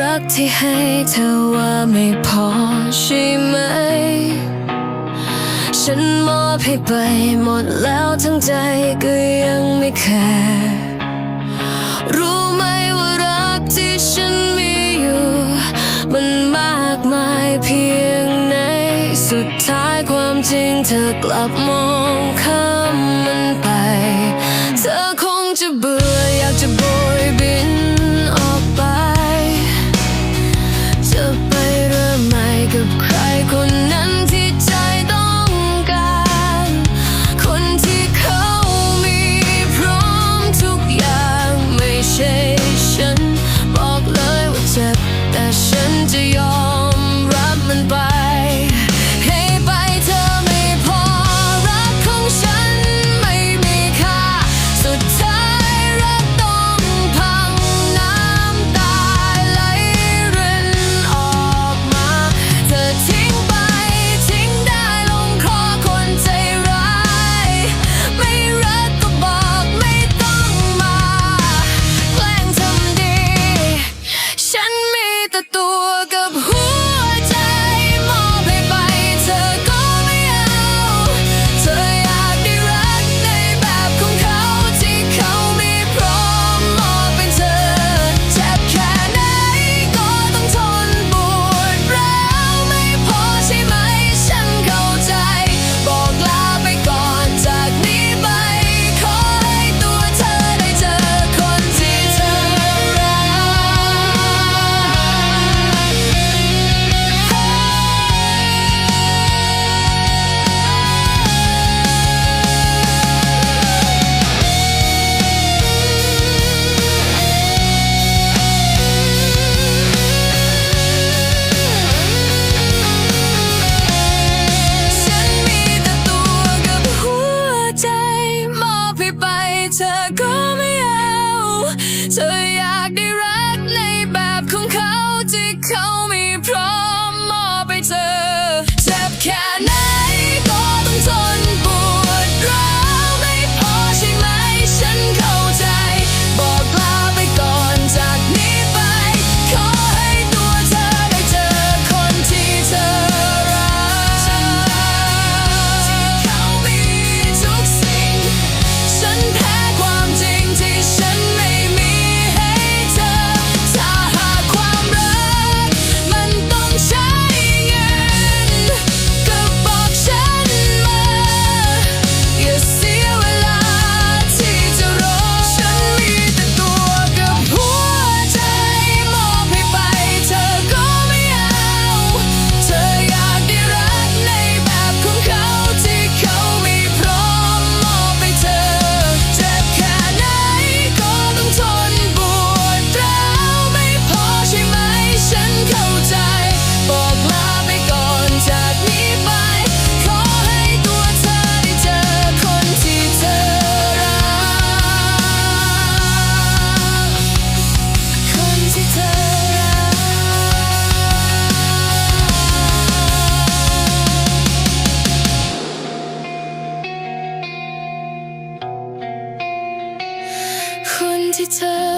รักที่ให้เธอว่าไม่พอใช่ไหม ฉันมอบให้ไปหมดแล้วทั้งใจก็ยังไม่แคร์รู้ไหมว่ารักที่ฉันมีอยู่ มันมากมายเพียงไหน สุดท้ายความจริงเธอกลับมองข้ามมันไป like the empty time